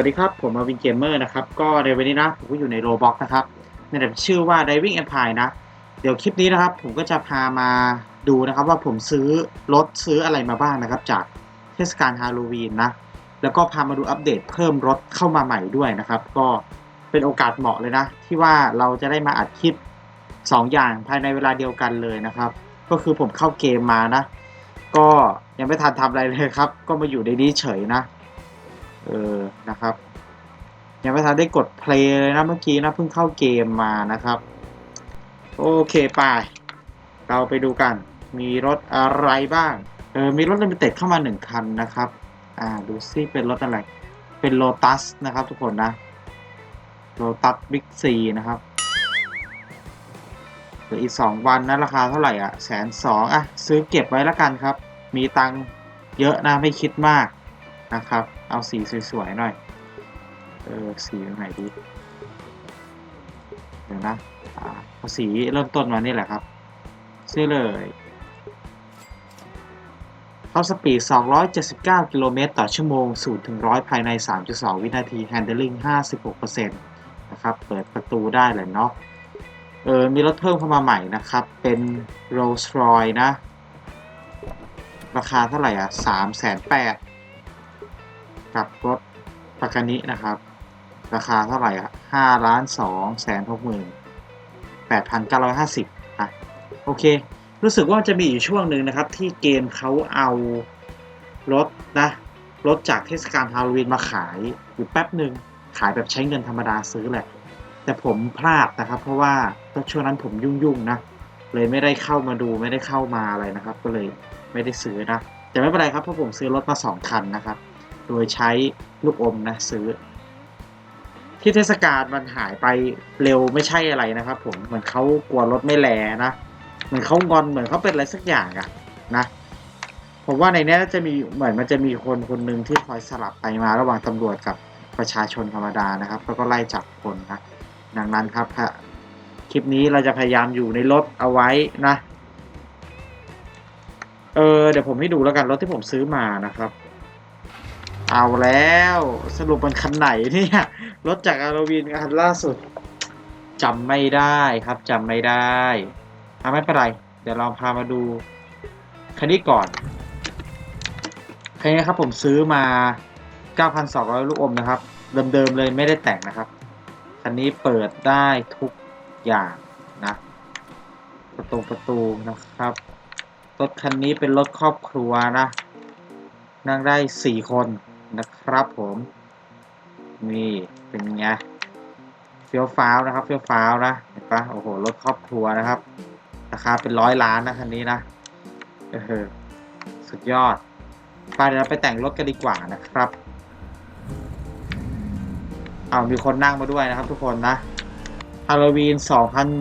วัสดีครับ ผมมาวินเกมเมอร์นะครับ ก็ในวันนี้นะ ผมก็อยู่ในโรบ็อกนะครับ ในแบบชื่อว่า Diving Empire นะ เดี๋ยวคลิปนี้นะครับ ผมก็จะพามาดูนะครับ ว่าผมซื้อรถซื้ออะไรมาบ้างนะครับ จากเทศกาลฮาโลวีนนะ แล้วก็พามาดูอัปเดตเพิ่มรถเข้ามาใหม่ด้วยนะครับ ก็เป็นโอกาสเหมาะเลยนะ ที่ว่าเราจะได้มาอัดคลิป 2 อย่างภายในเวลาเดียวกันเลยนะครับ ก็คือผมเข้าเกมมานะ ก็ยังไม่ทันทำอะไรเลยครับ ก็มาอยู่ในนี้เฉยนะ เออนะครับ ยังไม่ทันได้กดเพลย์เลยนะเมื่อกี้นะเพิ่งเข้าเกมมานะครับ โอเคไปเราไปดูกัน มีรถอะไรบ้าง เออมีรถเลมิเต็ดเข้ามาหนึ่งคันนะครับ อ่าดูซิเป็นรถอะไร เป็นโ o ตัสนะครับทุกคนนะโ o ตัสบิ๊กซีนะครับเหลืออีกสองวันนะราคาเท่าไหร่อะแสนสองอะซื้อเก็บไว้แล้วกันครับ มีตังเยอะนะไม่คิดมาก นะครับ เอาสีสวยๆหน่อย เออ สีไหนดี เดี๋ยวนะเอาสีเริ่มต้นมานี่แหละครับซื้อเลยท็อปสปีด 279 กิโลเมตรต่อชั่วโมง 0 ถึง 100 ภายใน 3.2 วินาที handling 56%นะครับ เปิดประตูได้เลยเนาะ เออ มีรถเพิ่มเข้ามาใหม่นะครับ เป็น Rolls Royce นะ ราคาเท่าไหร่อะ 380,000 กับรถปากานินะครับ ราคาเท่าไหร่อะ5ล้าน2แสน6หมื่น8,950อะโอเค รู้สึกว่าจะมีอยู่ช่วงหนึ่งนะครับ ที่เกมเขาเอารถนะรถจากเทศกาลฮาโลวีนมาขายอยู่แป๊บหนึ่งขายแบบใช้เงินธรรมดาซื้อแหละ แต่ผมพลาดนะครับ เพราะว่าช่วงนั้นผมยุ่งๆนะเลยไม่ได้เข้ามาดูไม่ได้เข้ามาอะไรนะครับ ก็เลยไม่ได้ซื้อนะแต่ไม่เป็นไรครับเพราะผมซื้อรถมาสองคันนะครับ โดยใช้ลูกอมนะซื้อ ที่เทศกาลมันหายไปเร็วไม่ใช่อะไรนะครับผมเหมือนเขากลัวรถไม่แลนะเหมือนเขางอนเหมือนเขาเป็นอะไรสักอย่างอะนะผมว่าในนี้จะมีเหมือนมันจะมีคนคนหนึ่งที่คอยสลับไปมาระหว่างตำรวจกับประชาชนธรรมดานะครับแล้วก็ไล่จับคนนะดังนั้นครับฮะคลิปนี้เราจะพยายามอยู่ในรถเอาไว้นะเออเดี๋ยวผมให้ดูแล้วกันรถที่ผมซื้อมานะครับ เอาแล้วสรุปมันคันไหนเนี่ยรถจากอาราวินคันล่าสุดจำไม่ได้ครับจำไม่ได้อะไม่เป็นไร เดี๋ยวเราพามาดูคันนี้ก่อนคันนี้ครับผมซื้อมา 9,200 ลูกอมนะครับ เดิมๆเลยไม่ได้แต่งนะครับ คันนี้เปิดได้ทุกอย่างนะ ประตูประตูนะครับรถคันนี้เป็นรถครอบครัวนะ นั่งได้ 4 คน นะครับผมนี่เป็นไงเฟี้ยวฟ้าวนะครับเฟี้ยวฟ้าวนะเห็นปะโอ้โหรถครอบครัวนะครับราคาเป็นร้อยล้านนะคันนี้นะเออสุดยอดไปเดี๋ยวเราไปแต่งรถกันดีกว่านะครับเอามีคนนั่งมาด้วยนะครับทุกคนนะฮาโลวีน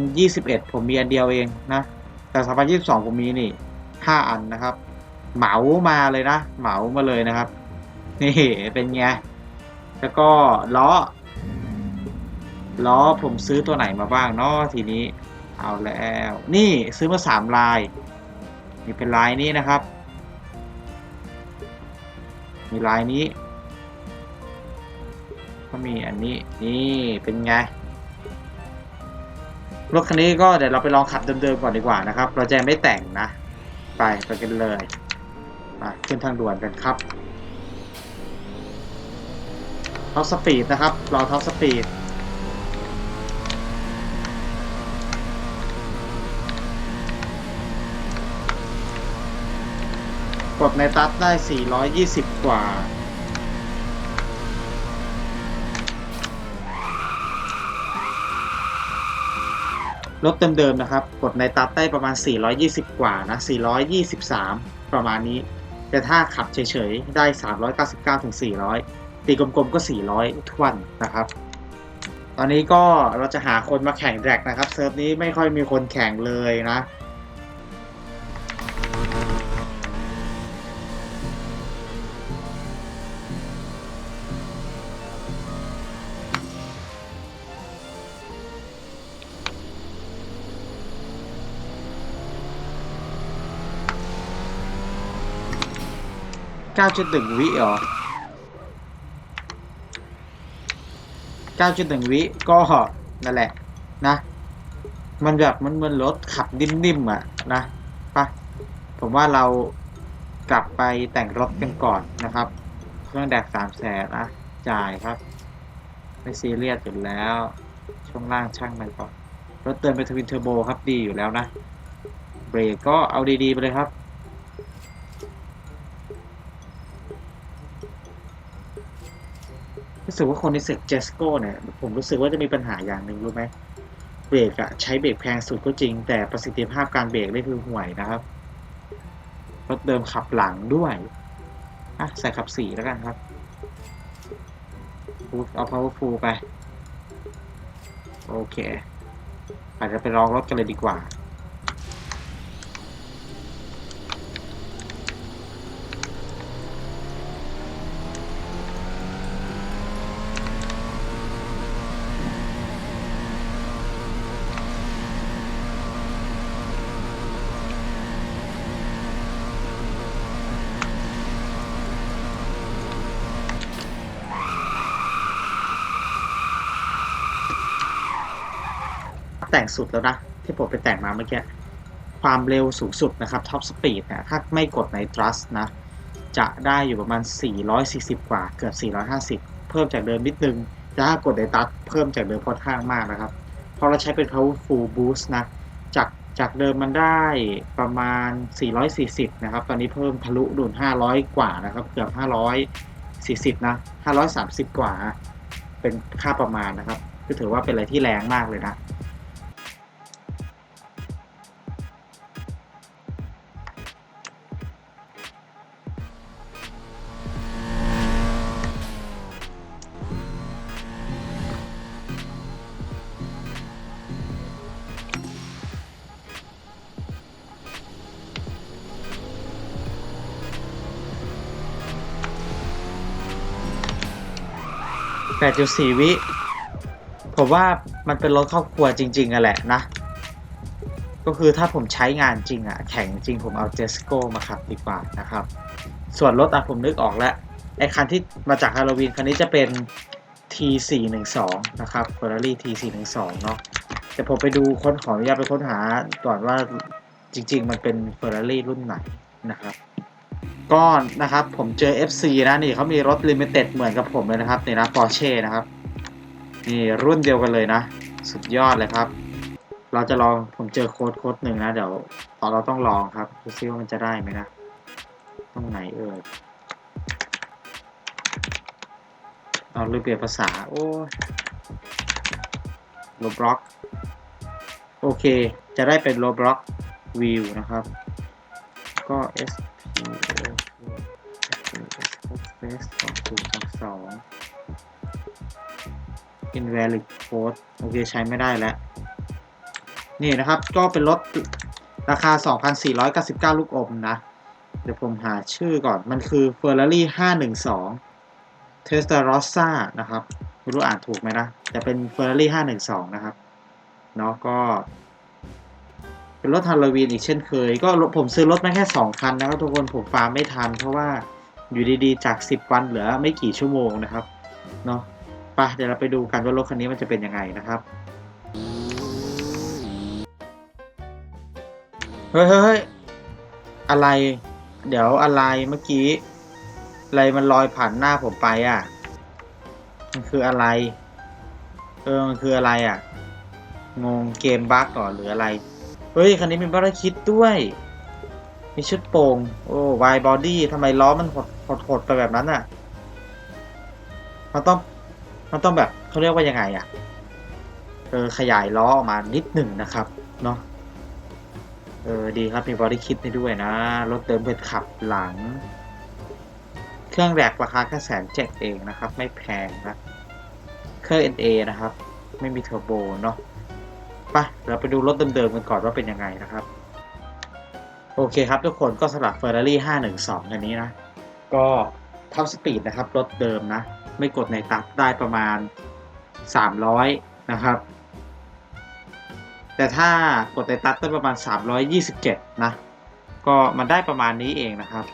2021 ผมมีอันเดียวเองนะ แต่ 2022 ผมมีนี่ 5 อันนะครับ เหมามาเลยนะ เหมามาเลยนะครับ นี่เป็นไง แล้วก็ล้อ ล้อผมซื้อตัวไหนมาบ้างเนาะทีนี้ เอาแล้ว นี่ซื้อมาสามลาย นี่เป็นลายนี้นะครับ มีลายนี้ ก็มีอันนี้ นี่เป็นไงรถคันนี้ก็เดี๋ยวเราไปลองขับเดิมๆก่อนดีกว่านะครับ เราจะไม่แต่งนะ ไปไปกันเลยมาขึ้นทางด่วนกันครับ ท็อปสปีดนะครับรอท็อปสปีดกดในตัดได้ 420 กว่า รถเดิมๆนะครับ กดในตัดได้ประมาณ 420 กว่านะ 423 ประมาณนี้ แต่ถ้าขับเฉยๆ ได้ 399ถึง400 ตีกลมๆก็ 400ทวนนะครับ ตอนนี้ก็เราจะหาคนมาแข่งแดกนะครับ เซิร์ฟนี้ไม่ค่อยมีคนแข่งเลยนะ 9.1 วิเหรอ 9.1 วิก็นั่นแหละนะ มันแบบมันเหมือนรถขับนิ่มๆอะนะปะผมว่าเรากลับไปแต่งรถกันก่อนนะครับ เครื่องแดกสามแสนนะจ่ายครับ ไม่ซีเรียสอยู่แล้ว ช่วงล่างช่างมันก่อนรถเติมเป็นทวินเทอร์โบครับดีอยู่แล้วนะ เบรกก็เอาดีๆไปเลยครับ รู้สึกว่าคนในเซกเจสโก้เนี่ยผมรู้สึกว่าจะมีปัญหาอย่างหนึ่งรู้ไหมเบรกอะใช้เบรกแพงสุดก็จริง แต่ประสิทธิภาพการเบรกได้คือห่วยนะครับรถเดิมขับหลังด้วยอะใส่ขับสี่แล้วกันครับพูดเอา powerful ไป โอเคอาจจะไปลองรถกันเลยดีกว่า แต่งสุดแล้วนะ ที่ผมไปแต่งมาเมื่อกี้ ความเร็วสูงสุดนะครับท็อปสปีดเนี่ยถ้าไม่กดใน thrust นะ จะได้อยู่ประมาณ 440 กว่าเกือบ 450 เพิ่มจากเดิมนิดนึงแต่ถ้ากดใน thrust เพิ่มจากเดิมค่อนข้างมากนะครับ เพราะเราใช้เป็น powerful boost นะ จากจากเดิมมันได้ประมาณ 440 นะครับ ตอนนี้เพิ่มทะลุดุน500 กว่านะครับ เกือบ 540 นะ 530 กว่า เป็นค่าประมาณนะครับ ก็ถือว่าเป็นอะไรที่แรงมากเลยนะ 8.4 วิ ผมว่ามันเป็นรถครอบครัวจริงๆอะแหละนะ ก็คือถ้าผมใช้งานจริงอะแข่งจริงผมเอาเจสโก้มาขับดีกว่านะครับ ส่วนรถอะผมนึกออกแล้วไอ้คันที่มาจากฮาโลวีนคันนี้จะเป็น T412 นะครับ Ferrari T412 เนาะแต่ผมไปดูค้นขออนุญาตไปค้นหาก่อนว่าจริง ๆ มันเป็น Ferrari รุ่นไหนนะครับ ก็นะครับผมเจอ FC นะนี่เขามีรถ Limited เหมือนกับผมเลยนะครับนี่นะ Porsche นะครับ นี่รุ่นเดียวกันเลยนะ สุดยอดเลยครับ เราจะลองผมเจอโค้ดโค้ดหนึ่งนะเดี๋ยวตอนเราต้องลองครับดูซิว่ามันจะได้ไหมนะตรงไหนเอ่ยเอาลืมเปลี่ยนภาษา โอ้โลบล็อกโอเค จะได้เป็นโลบล็อกวิวนะครับ ก็ S P s สองศูนย์สองสอง invalid code โอเค ใช้ไม่ได้แล้ว นี่นะครับ ก็เป็นรถราคา 2,499 ลูกอมนะ เดี๋ยวผมหาชื่อก่อน มันคือ Ferrari 512 Testarossa นะครับ ไม่รู้อ่านถูกไหมนะแต่เป็น Ferrari 512 นะครับ เนาะก็ เป็นรถฮาโลวีนอีกเช่นเคย ก็ผมซื้อรถมาแค่ 2 คันนะครับทุกคน ผมฟาร์มไม่ทันเพราะว่า อยู่ดีๆ จาก 10 วันเหลือไม่กี่ชั่วโมงนะครับเนาะไปเดี๋ยวเราไปดูกันว่ารถคันนี้มันจะเป็นยังไงนะครับเฮ้ยเฮ้ยอะไร เดี๋ยวอะไรเมื่อกี้ อะไรมันลอยผ่านหน้าผมไปอะ มันคืออะไร เออ มันคืออะไรอะ งงเกมบั๊กก่อหรืออะไร เฮ้ย คันนี้มีบาร์คิดด้วย มีชุดโป่ง โอ้วายบอดี้ทำไมล้อมันหดหดหดไปแบบนั้นอะ มันต้อง มันต้องแบบเขาเรียกว่ายังไงอะ เออ ขยายล้อออกมานิดหนึ่งนะครับ เนาะ เออ ดีครับ มีบอดี้คิดให้ด้วยนะ รถเดิมเป็นขับหลัง เครื่องแรกราคาแค่แสนเจ็ดเองนะครับ ไม่แพงนะเครื่อง NA นะครับ ไม่มีเทอร์โบเนาะ ไป เราไปดูรถเดิมๆกันก่อนว่าเป็นยังไงนะครับ โอเคครับทุกคนก็สำหรับ Ferrari 512คันนี้นะ ก็ท็อปสปีดนะครับ รถเดิมนะ ไม่กดในตับได้ประมาณ 300 นะครับ แต่ถ้ากดในตัดได้ประมาณ 327 นะ ก็มันได้ประมาณนี้เองนะครับ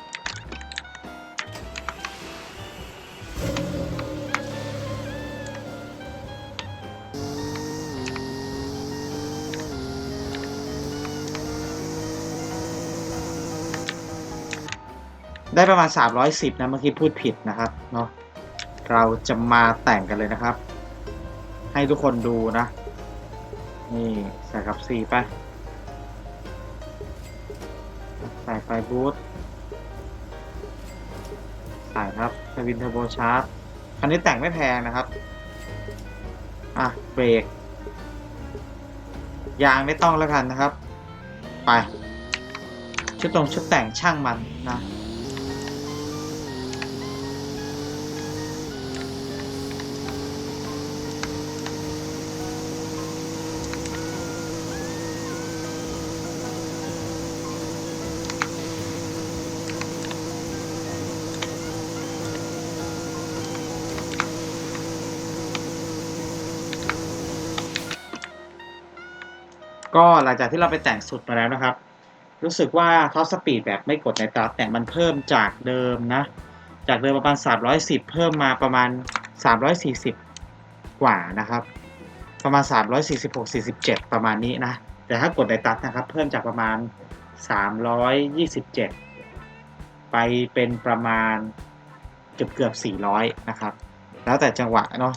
ได้ประมาณ 310 นะเมื่อกี้พูดผิดนะครับเนาะเราจะมาแต่งกันเลยนะครับ ให้ทุกคนดูนะ นี่ใส่กับสีไป ใส่ไฟบูทใส่ครับสวินเทอร์โบชาร์จคันนี้แต่งไม่แพงนะครับ อะ เบรก ยางไม่ต้องแล้วกันนะครับ ไป ชุดตรงชุดแต่งช่างมันนะ ก็หลังจากที่เราไปแต่งสุดมาแล้วนะครับ รู้สึกว่าท็อปสปีดแบบไม่กดในตัดเนี่มันเพิ่มจากเดิมนะ จากเดิมประมาณ 310 เพิ่มมาประมาณ 340 กว่านะครับ ประมาณ 346 47 ประมาณนี้นะ แต่ถ้ากดในตัดนะครับ เพิ่มจากประมาณ 327 ไปเป็นประมาณเกือบเกือบ 400 นะครับ แล้วแต่จังหวะเนาะ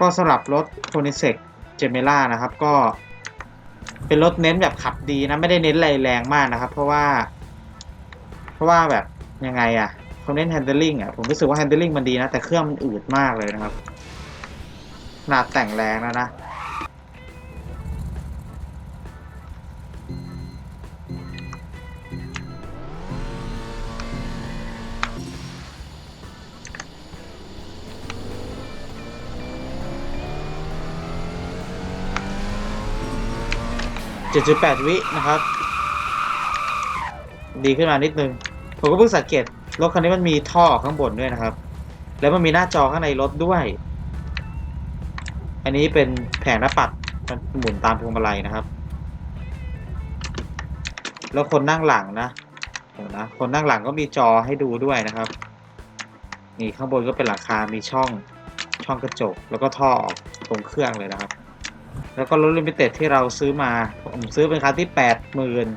ก็สำหรับรถโ o นิเซกเจเมล่านะครับก็ เป็นรถเน้นแบบขับดีนะไม่ได้เน้นแรงมากนะครับ เพราะว่า เพราะว่าแบบยังไงอะ่ะเขาเน้น handling อะผมรู้สึกว่า handling มันดีนะ แต่เครื่องมันอืดมากเลยนะครับ หนาแต่งแรงแล้วนะ 7.8 วินะครับ ดีขึ้นมานิดนึง ผมก็เพิ่งสังเกตรถคันนี้มันมีท่อข้างบนด้วยนะครับ แล้วมันมีหน้าจอข้างในรถด้วย อันนี้เป็นแผงหน้าปัดมันหมุนตามพวงมาลัยนะครับ แล้วคนนั่งหลังนะเดี๋ยวนะ คนนั่งหลังก็มีจอให้ดูด้วยนะครับ นี่ข้างบนก็เป็นหลังคา มีช่องช่องกระจก แล้วก็ท่อออตรงเครื่องเลยนะครับ แล้วก็รถลิมิเต็ดที่เราซื้อมา ผมซื้อเป็นคันที่แปดหมื่น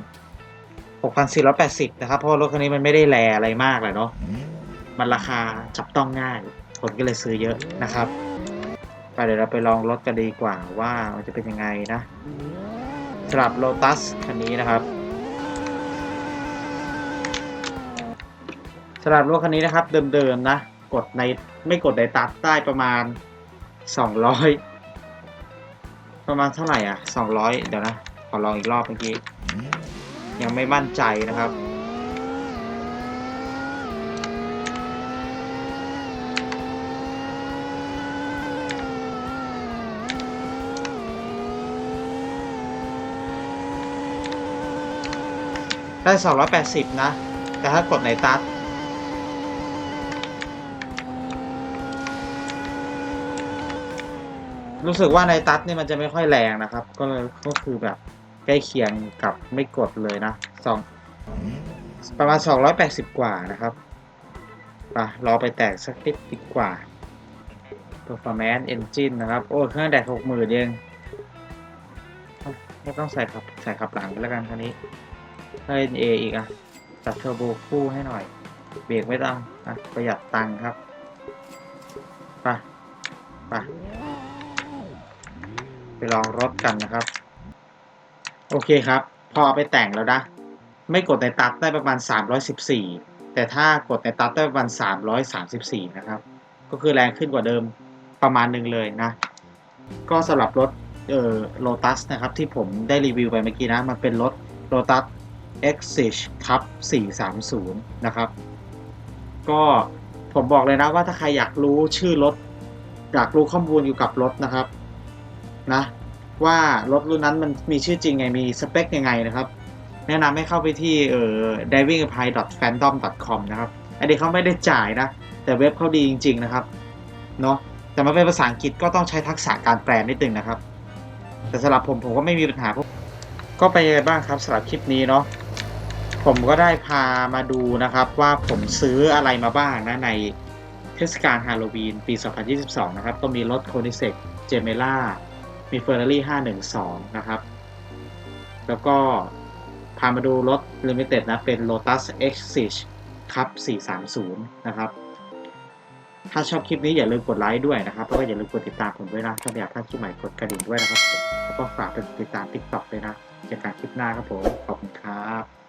หกพันสี่ร้อยแปดสิบนะครับ เพราะรถคันนี้มันไม่ได้แรอะไรมากเลยเนาะมันราคาจับต้องง่ายคนก็เลยซื้อเยอะนะครับไปเดี๋ยวเราไปลองรถกันดีกว่าว่ามันจะเป็นยังไงนะสำหรับ Lotus คันนี้นะครับสำหรับรถคันนี้นะครับเดิมๆนะ กดในไม่กดในตัดได้ประมาณ 200 ประมาณเท่าไหร่อะ200เดี๋ยวนะ ขอลองอีกรอบเมื่อกี้ ยังไม่มั่นใจนะครับได้ 280 นะ แต่ถ้ากดในตัด รู้สึกว่าในตัดนี่มันจะไม่ค่อยแรงนะครับ ก็เลยก็คือแบบใกล้เคียงกับไม่กดเลยนะสองประมาณ 280 กว่านะครับไปรอไปแตกสักนิดดีกว่า performance engine นะครับ โอ้เครื่องแดก60,000เองไม่ต้องใส่ขับใส่ขับหลังแล้วกันคันนี้ถ้า NA อีกอะจัดเทอร์โบคู่ให้หน่อย เบรกไม่ต้องอะประหยัดตังค์ครับไปไป ไปลองรถกันนะครับ โอเคครับ พอไปแต่งแล้วนะ ไม่กดในตัดได้ประมาณ 314 แต่ถ้ากดในตัดได้ประมาณ 334 นะครับ ก็คือแรงขึ้นกว่าเดิมประมาณหนึ่งเลยนะ ก็สำหรับรถเอ่อ Lotus นะครับ ที่ผมได้รีวิวไปเมื่อกี้นะ มันเป็นรถ Lotus Exige ครับ430 นะครับ ก็ผมบอกเลยนะว่าถ้าใครอยากรู้ชื่อรถ อยากรู้ข้อมูลเกี่ยวกับรถนะครับ นะ ว่ารถรุ่นนั้นมันมีชื่อจริงไงมีสเปคยังไงนะครับ แนะนำให้เข้าไปที่เอ่อ divingapie.fandom.com นะครับอันนี้เขาไม่ได้จ่ายนะ แต่เว็บเขาดีจริง ๆ นะครับเนาะแต่มาเป็นภาษาอังกฤษก็ต้องใช้ทักษะการแปลนิดนึงนะครับ แต่สำหรับผมผมก็ไม่มีปัญหาพวกก็ไปยังไงบ้างครับสำหรับคลิปนี้เนาะผมก็ได้พามาดูนะครับว่าผมซื้ออะไรมาบ้างนะในเทศกาลฮาโลวีนปี 2022 นะครับ ก็มีรถโคนิเซกเจเมล่า มี Ferrari 512 นะครับ แล้วก็พามาดูรถ Limited นะ เป็น Lotus Exige ครับ430 นะครับ ถ้าชอบคลิปนี้อย่าลืมกดไลค์ด้วยนะครับ แล้วก็อย่าลืมกดติดตามผมด้วยนะ ถ้าอยากพลาดคลิปใหม่กดกระดิ่งด้วยนะครับ แล้วก็ฝากไปติดตาม TikTok ด้วยนะเจอกันคลิปหน้าครับผม ขอบคุณครับ